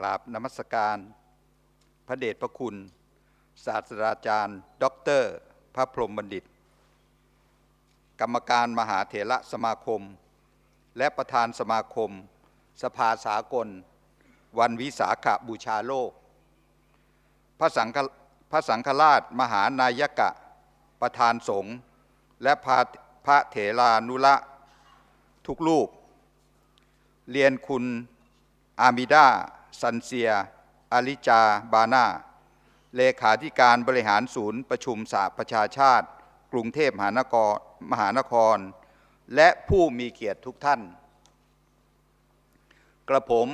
กราบนมัสการ พระเดชพระคุณ ศาสตราจารย์ ด็อกเตอร์ พระพรหมบัณฑิต กรรมการมหาเถระสมาคม และประธานสมาคม สภาสากล วันวิสาขบูชาโลก พระสังฆพระสังฆราชมหานายกะ ประธานสงฆ์และพระพระเถรานุระทุกรูป เรียนคุณอามิดา ซันเซียอาริจาบานาเลขาธิการบริหารศูนย์ประชุมสหประชาชาติ กรุงเทพมหานครมหานคร และผู้มีเกียรติทุกท่าน กระผม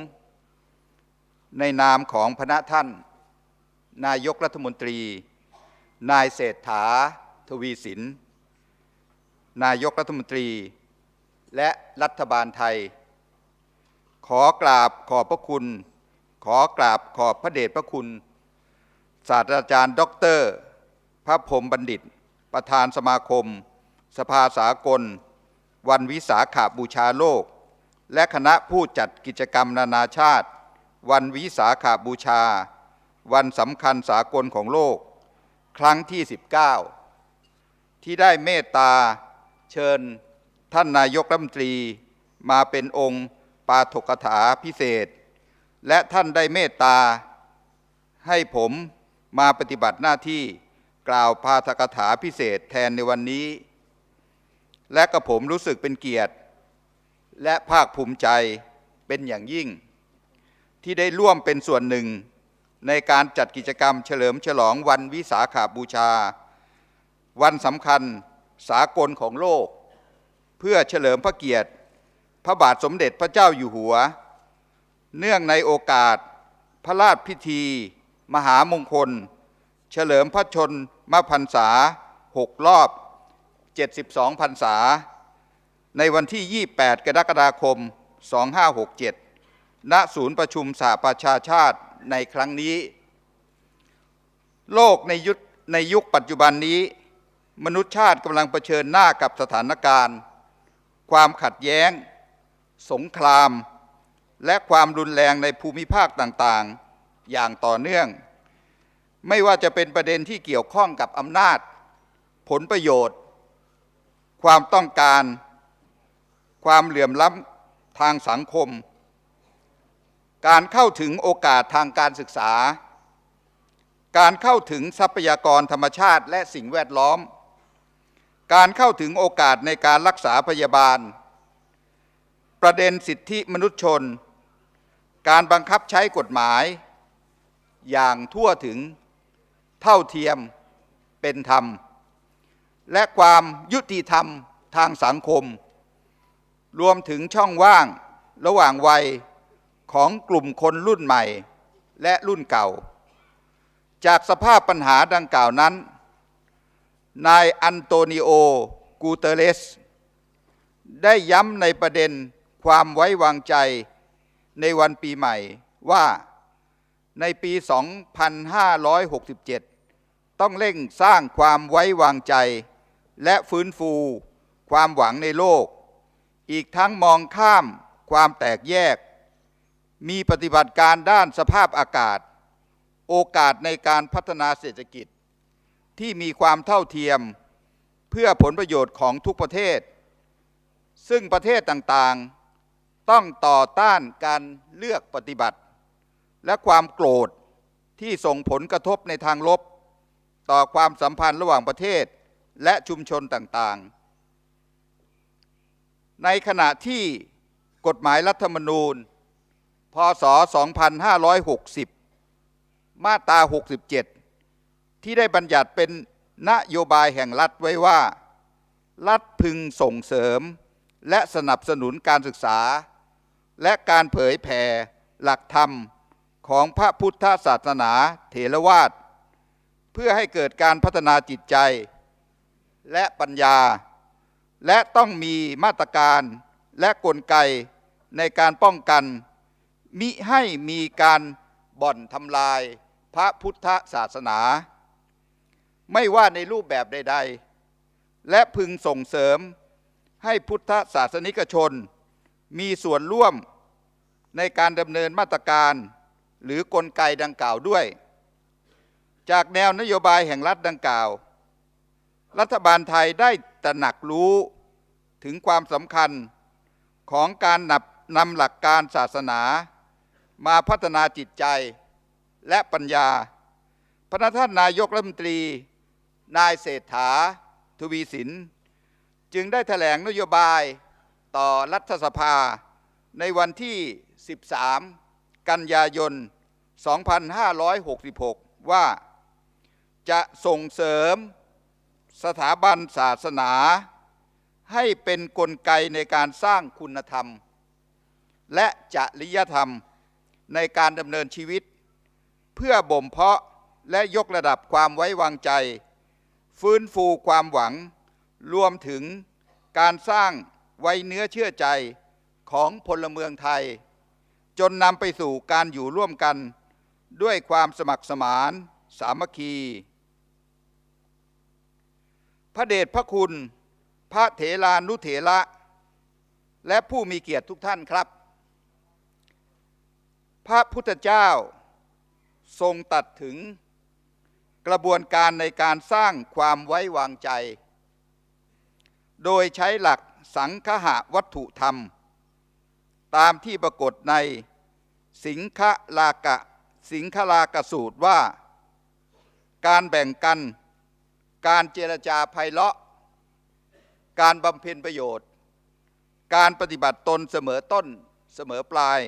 ในนามของพระท่าน นายกรัฐมนตรี นายเศรษฐา ทวีสิน นายกรัฐมนตรี และรัฐบาลไทย ขอกราบขอบพระคุณ ขอกราบขอบพระเดชพระคุณ ศาสตราจารย์ด็อกเตอร์ พระพรมบัณฑิต ประธานสมาคม สภาสากล วันวิสาขาบูชาโลก และคณะผู้จัดกิจกรรมนานาชาติ วันวิสาขาบูชา วันสำคัญสากลของโลก ครั้งที่ 19 ที่ได้เมตตาเชิญท่านนายกรัฐมนตรีมาเป็นองค์ปาฐกถาพิเศษ และท่านได้เมตตา ให้ผมมาปฏิบัติหน้าที่กล่าวปาฐกถาพิเศษแทนในวันนี้ และกระผมรู้สึกเป็นเกียรติ และภาคภูมิใจเป็นอย่างยิ่ง ที่ได้ร่วมเป็นส่วนหนึ่งในการจัดกิจกรรมเฉลิมฉลองวันวิสาขาบูชา วันสำคัญสากลของโลก เพื่อเฉลิมพระเกียรติ พระบาทสมเด็จพระเจ้าอยู่หัว เนื่องในโอกาส พระราชพิธี มหามงคล เฉลิมพระชนมพรรษาหกรอบ 72 พรรษา ในวันที่ 28 กรกฎาคม 2567 ณ ศูนย์ประชุมสหประชาชาติในครั้งนี้ โลกในยุคในยุคปัจจุบันนี้ มนุษยชาติกำลังเผชิญหน้ากับสถานการณ์ ความขัดแย้ง สงคราม และความรุนแรงในภูมิภาคต่างๆ อย่างต่อเนื่อง ไม่ว่าจะเป็นประเด็นที่เกี่ยวข้องกับอำนาจ ผลประโยชน์ ความต้องการ ความเหลื่อมล้ำทางสังคม การเข้าถึงโอกาสทางการศึกษา การเข้าถึงทรัพยากรธรรมชาติและสิ่งแวดล้อม การเข้าถึงโอกาสในการรักษาพยาบาลประเด็นสิทธิมนุษยชน การบังคับใช้กฎหมาย อย่างทั่วถึงเท่าเทียมเป็นธรรม และความยุติธรรมทางสังคม รวมถึงช่องว่างระหว่างวัยของกลุ่มคนรุ่นใหม่และรุ่นเก่า จากสภาพปัญหาดังกล่าวนั้น นายอันโตนิโอ กูเตเรส ได้ย้ำในประเด็นความไว้วางใจ ในวันปีใหม่ว่าในปี 2567 ต้องเร่งสร้างความไว้วางใจ และฟื้นฟู ความหวังในโลก อีกทั้งมองข้ามความแตกแยก มีปฏิบัติการด้านสภาพอากาศ โอกาสในการพัฒนาเศรษฐกิจ ที่มีความเท่าเทียม เพื่อผลประโยชน์ของทุกประเทศ ซึ่งประเทศต่างๆ ต้องต่อต้านการเลือกปฏิบัติ และความโกรธที่ส่งผลกระทบในทางลบ ต่อความสัมพันธ์ระหว่างประเทศและชุมชนต่างๆ ในขณะที่กฎหมายรัฐธรรมนูญ พศ 2560 มาตรา 67 ที่ได้บัญญัติเป็นนโยบายแห่งรัฐไว้ว่า รัฐพึงส่งเสริมและสนับสนุนการศึกษา และการเผยแผ่หลักธรรมของพระพุทธศาสนาเถรวาทเพื่อให้เกิดการพัฒนาจิตใจ และปัญญา และต้องมีมาตรการและกลไกในการป้องกัน มิให้มีการบ่อนทำลายพระพุทธศาสนา ไม่ว่าในรูปแบบใด ๆ และพึงส่งเสริมให้พุทธศาสนิกชน มีส่วนร่วมในการดำเนินมาตรการ หรือกลไกดังกล่าวด้วย จากแนวนโยบายแห่งรัฐดังกล่าว รัฐบาลไทยได้ตระหนักรู้ถึงความสำคัญของการนำนำหลักการศาสนา มาพัฒนาจิตใจและปัญญา พระท่านนายกรัฐมนตรี นายเศรษฐา ทวีสิน จึงได้แถลงนโยบาย ต่อรัฐสภาในวันที่ 13 กันยายน 2566 ว่าจะส่งเสริมสถาบันศาสนา ให้เป็นนกลไกในการสร้างคุณธรรม และจริยธรรมในการดำเนินชีวิต เพื่อบ่มเพาะและยกระดับความไว้วางใจ ฟื้นฟูความหวัง รวมถึงการสร้าง ไว้เนื้อเชื่อใจของพลเมืองไทย จนนำไปสู่การอยู่ร่วมกันด้วยความสมัครสมานสามัคคี พระเดชพระคุณ พระเถรานุเถระ และผู้มีเกียรติทุกท่านครับ พระพุทธเจ้าทรงตัดถึงกระบวนการในการสร้างความไว้วางใจ โดยใช้หลัก สังคหะวัตถุธรรม ตามที่ปรากฏในสิงคลากะสิงคลากสูตรว่า การแบ่งกัน การเจรจาไพเราะ การบำเพ็ญประโยชน์ การปฏิบัติตนเสมอต้นเสมอปลาย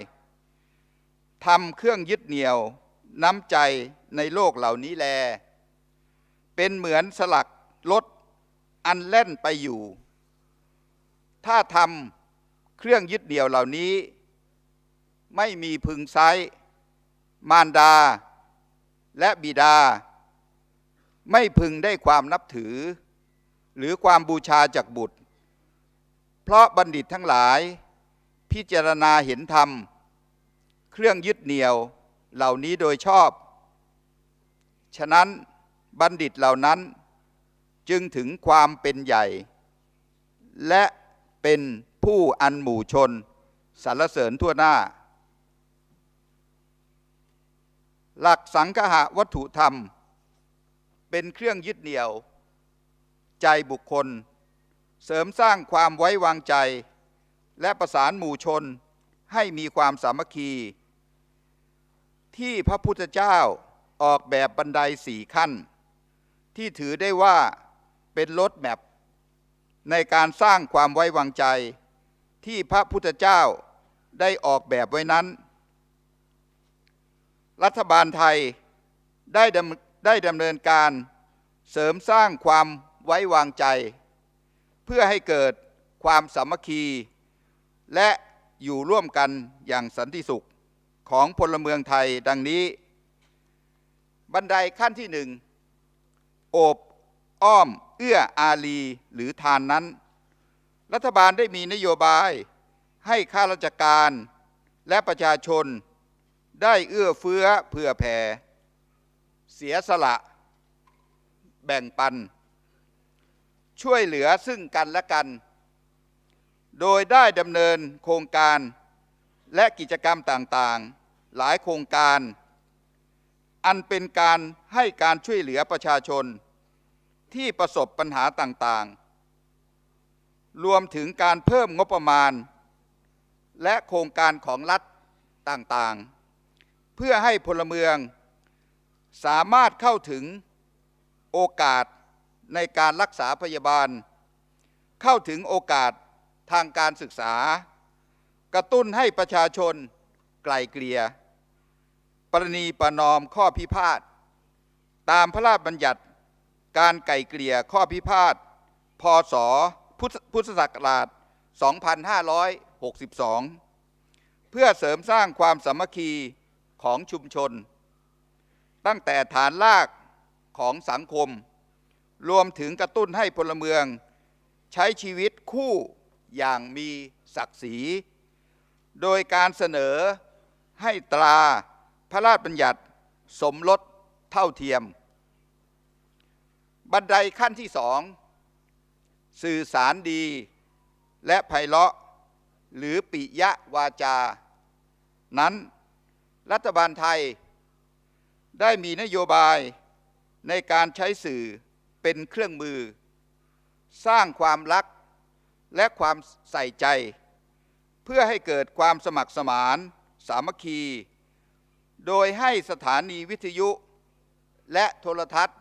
ทำเครื่องยึดเหนี่ยวน้ำใจในโลกเหล่านี้แล เป็นเหมือนสลักรถอันแล่นไปอยู่ ถ้าทำเครื่องยึดเหนี่ยวเหล่านี้ ไม่มีพึงไซมารดา และบิดา ไม่พึงได้ความนับถือ หรือความบูชาจากบุตร เพราะบัณฑิตทั้งหลายพิจารณาเห็นธรรม เครื่องยึดเหนี่ยวเหล่านี้โดยชอบ ฉะนั้นบัณฑิตเหล่านั้นจึงถึงความเป็นใหญ่ และ เป็นผู้อันหมู่ชนสรรเสริญทั่วหน้า หลักสังคหะวัตถุธรรม เป็นเครื่องยึดเหนี่ยว ใจบุคคล เสริมสร้างความไว้วางใจ และประสานหมู่ชนให้มีความสามัคคี ที่พระพุทธเจ้าออกแบบบันไดสี่ขั้น ที่ถือได้ว่าเป็นรถแมพ ในการสร้างความไว้วางใจที่พระพุทธเจ้าได้ออกแบบไว้นั้น รัฐบาลไทยได้ดำได้ดำเนินการเสริมสร้างความไว้วางใจ เพื่อให้เกิดความสามัคคี และอยู่ร่วมกันอย่างสันติสุขของพลเมืองไทยดังนี้ บันไดขั้นที่หนึ่งโอบ อ้อมเอื้ออารีหรือทานนั้น รัฐบาลได้มีนโยบายให้ข้าราชการและประชาชนได้เอื้อเฟื้อเผื่อแผ่ เสียสละ แบ่งปัน ช่วยเหลือซึ่งกันและกัน โดยได้ดำเนินโครงการและกิจกรรมต่างๆ หลายโครงการ อันเป็นการให้การช่วยเหลือประชาชน ที่ประสบปัญหาต่างๆ รวมถึงการเพิ่มงบประมาณ และโครงการของรัฐต่างๆ เพื่อให้พลเมืองสามารถเข้าถึงโอกาสในการรักษาพยาบาล เข้าถึงโอกาสทางการศึกษา กระตุ้นให้ประชาชนไกลเกลี่ยปรณีประนอมข้อพิพาท ตามพระราชบัญญัติ การไก่เกลี่ยข้อพิพาทพศพุทธศักราช 2562 เพื่อเสริมสร้างความสามัคคีของชุมชน ตั้งแต่ฐานรากของสังคม รวมถึงกระตุ้นให้พลเมือง ใช้ชีวิตคู่อย่างมีศักดิ์ศรี โดยการเสนอให้ตราพระราชบัญญัติสมรสเท่าเทียม บันไดขั้นที่สองสื่อสารดีและไพเราะหรือปิยะวาจา นั้นรัฐบาลไทย ได้มีนโยบายในการใช้สื่อเป็นเครื่องมือ สร้างความรักและความใส่ใจ เพื่อให้เกิดความสมัครสมานสามัคคี โดยให้สถานีวิทยุและโทรทัศน์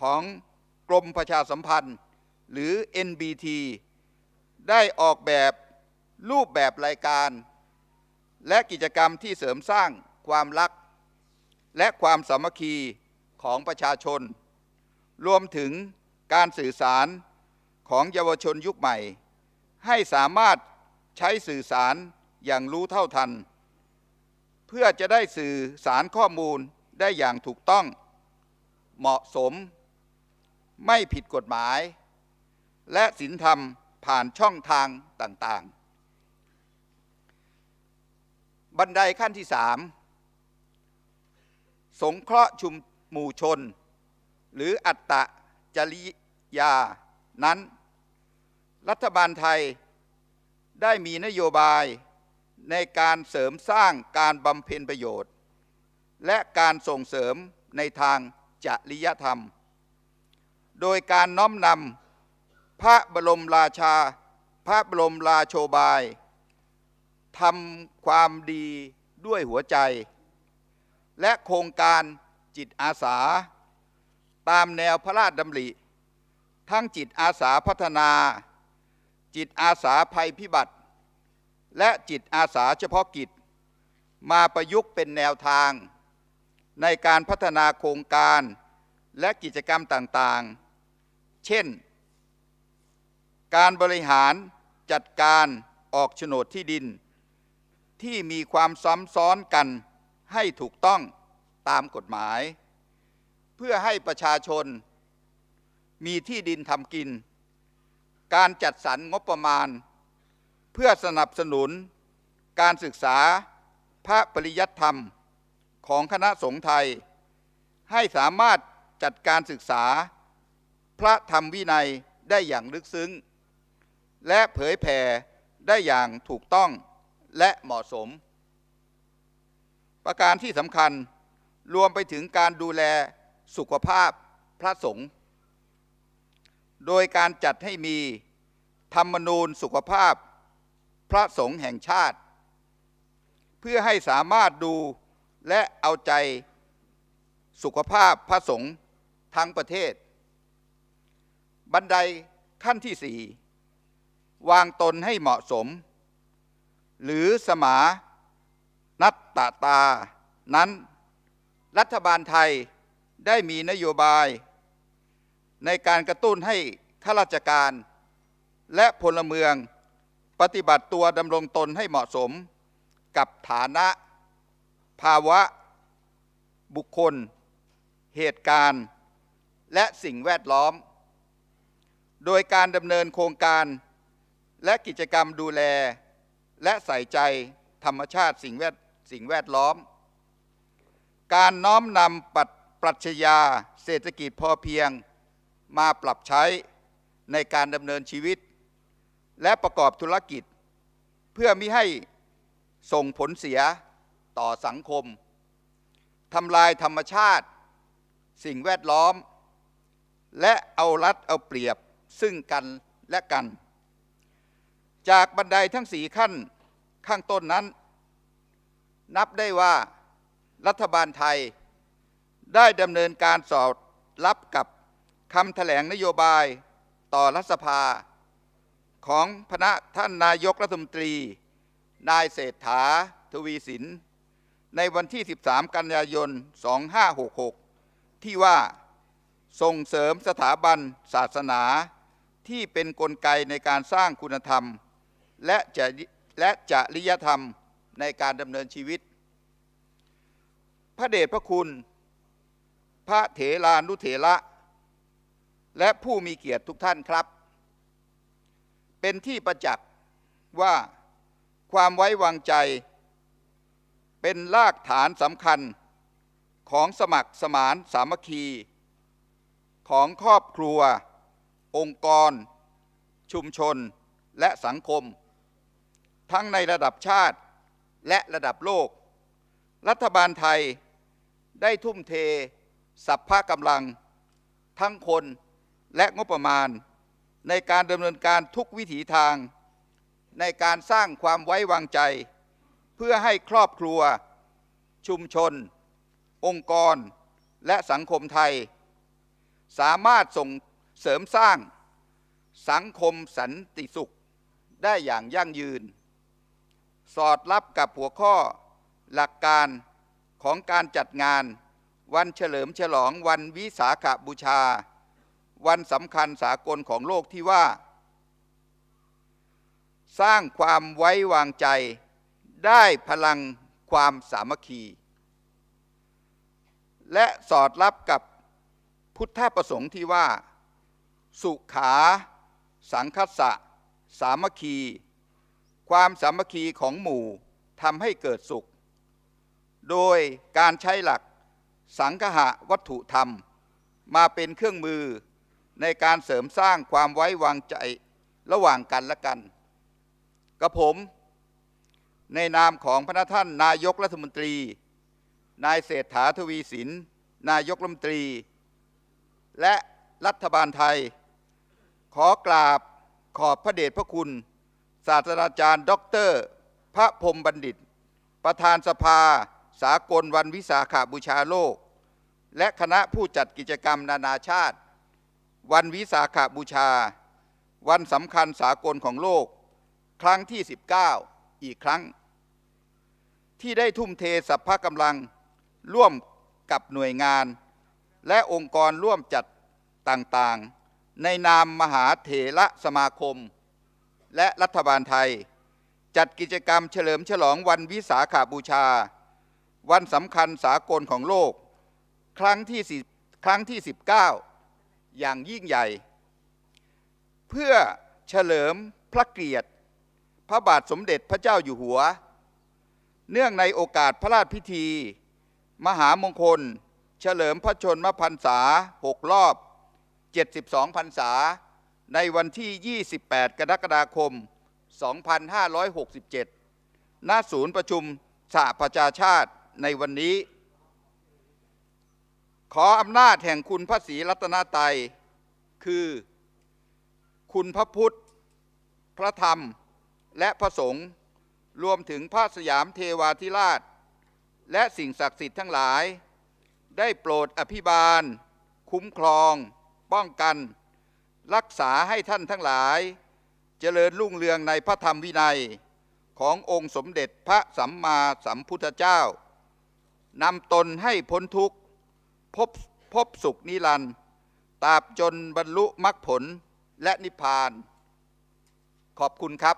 ของกรมประชาสัมพันธ์ หรือ NBT ได้ออกแบบรูปแบบรายการ และกิจกรรมที่เสริมสร้างความรัก และความสามัคคีของประชาชน รวมถึงการสื่อสารของเยาวชนยุคใหม่ ให้สามารถใช้สื่อสารอย่างรู้เท่าทัน เพื่อจะได้สื่อสารข้อมูลได้อย่างถูกต้อง เหมาะสม ไม่ผิดกฎหมาย และศีลธรรมผ่านช่องทางต่างๆ บันไดขั้นที่สามสงเคราะห์ชุมหมู่ชน หรืออัตตะจริยานั้น รัฐบาลไทยได้มีนโยบายในการเสริมสร้างการบำเพ็ญประโยชน์ และการส่งเสริมในทางจริยธรรม โดยการน้อมนำพระบรมราชา พระบรมราโชบายทำความดีด้วยหัวใจ และโครงการจิตอาสา ตามแนวพระราชดำริ ทั้งจิตอาสาพัฒนา จิตอาสาภัยพิบัติ และจิตอาสาเฉพาะกิจ มาประยุกต์เป็นแนวทาง ในการพัฒนาโครงการและกิจกรรมต่างๆ เช่น การบริหารจัดการออกโฉนดที่ดิน ที่มีความซ้ำซ้อนกันให้ถูกต้องตามกฎหมาย เพื่อให้ประชาชนมีที่ดินทำกิน การจัดสรรงบประมาณ เพื่อสนับสนุน การศึกษาพระปริยัติธรรมของคณะสงฆ์ไทย ให้สามารถจัดการศึกษา พระธรรมวินัยได้อย่างลึกซึ้ง และเผยแผ่ได้อย่างถูกต้องและเหมาะสม ประการที่สำคัญรวมไปถึงการดูแลสุขภาพพระสงฆ์โดยการจัดให้มีธรรมนูญสุขภาพพระสงฆ์แห่งชาติ เพื่อให้สามารถดูและเอาใจสุขภาพพระสงฆ์ทั้งประเทศ บันไดขั้นที่สี่วางตนให้เหมาะสม หรือสมานัตตาตา นั้น รัฐบาลไทยได้มีนโยบาย ในการกระตุ้นให้ข้าราชการ และพลเมืองปฏิบัติตัวดำรงตนให้เหมาะสม กับฐานะ ภาวะ บุคคล เหตุการณ์ และสิ่งแวดล้อม โดยการดำเนินโครงการ และกิจกรรมดูแล และใส่ใจธรรมชาติสิ่งแวดสิ่งแวดล้อม การน้อมนำปัปรัชญาเศรษฐกิจพอเพียงมาปรับใช้ในการดำเนินชีวิต และประกอบธุรกิจ เพื่อมิให้ส่งผลเสียต่อสังคมทำลายธรรมชาติ สิ่งแวดล้อม และเอารัดเอาเปรียบ ซึ่งกันและกัน จากบันไดทั้งสีขั้นข้างต้นนั้น นับได้ว่ารัฐบาลไทยได้ดำเนินการสอดรับกับคำแถลงนโยบายต่อรัฐสภา ของพระท่านนายกรัฐมนตรี นายเศรษฐาทวีสิน ในวันที่ 13 กันยายน 2566 ที่ว่าส่งเสริมสถาบันศาสนา ที่เป็นนกลไกในการสร้างคุณธรรม และจะและจริยธรรมในการดำเนินชีวิต พระเดชพระคุณ พระเถรานุเถระ และผู้มีเกียรติทุกท่านครับ เป็นที่ประจักษ์ว่าความไว้วางใจ เป็นรากฐานสำคัญของสมัครสมานสามัคคี ของครอบครัว องค์กร ชุมชนและสังคม ทั้งในระดับชาติและระดับโลก รัฐบาลไทยได้ทุ่มเทสัพพะกำลัง ทั้งคนและงบประมาณ ในการดำเนินการทุกวิถีทาง ในการสร้างความไว้วางใจ เพื่อให้ครอบครัว ชุมชน องค์กร และสังคมไทย สามารถส่ง เสริมสร้างสังคมสันติสุขได้อย่างยั่งยืน สอดรับกับหัวข้อหลักการของการจัดงาน วันเฉลิมฉลองวันวิสาขบูชา วันสำคัญสากลของโลกที่ว่า สร้างความไว้วางใจได้พลังความสามัคคี และสอดรับกับพุทธประสงค์ที่ว่า สุขา สังคัสสะ สามัคคี ความสามัคคีของหมู่ทำให้เกิดสุข โดยการใช้หลักสังคหะวัตถุธรรม มาเป็นเครื่องมือในการเสริมสร้างความไว้วางใจระหว่างกันและกันกับผม ในนามของพระท่านนายกรัฐมนตรี นายเศรษฐาทวีสิน นายกรัฐมนตรี และรัฐบาลไทย ขอกราบขอบพระเดชพระคุณ ศาสตราจารย์ ด็อกเตอร์ พระพรมบัณฑิต ประธานสภา สากลวันวิสาขาบูชาโลก และคณะผู้จัดกิจกรรมนานาชาติ วันวิสาขาบูชา วันสำคัญสากลของโลก ครั้งที่ 19 อีกครั้ง ที่ได้ทุ่มเทสัพพะกำลังร่วมกับหน่วยงาน และองค์กรร่วมจัดต่างๆ ในนามมหาเถระสมาคม และรัฐบาลไทย จัดกิจกรรมเฉลิมฉลองวันวิสาขาบูชา วันสำคัญสากลของโลก ครั้งที่สิครั้งที่ 19 อย่างยิ่งใหญ่ เพื่อเฉลิมพระเกียรติ พระบาทสมเด็จพระเจ้าอยู่หัว เนื่องในโอกาสพระราชพิธี มหามงคล เฉลิมพระชนมพรรษา6รอบ 72พรรษา ในวันที่ 28 กรกฎาคม 2567 ณ ศูนย์ประชุมสหประชาชาติในวันนี้ ขออำนาจแห่งคุณพระศรีรัตนตรัย คือ คุณพระพุทธ พระธรรม และพระสงฆ์ รวมถึงพระสยามเทวาธิราช และสิ่งศักดิ์สิทธิ์ทั้งหลาย ได้โปรดอภิบาล คุ้มครอง ป้องกัน รักษาให้ท่านทั้งหลาย เจริญรุ่งเรืองในพระธรรมวินัยขององค์สมเด็จพระสัมมาสัมพุทธเจ้านำตนให้พ้นทุกข์พบพบสุขนิรันดร์ตราบจนบรรลุมรรคผลและนิพพาน ขอบคุณครับ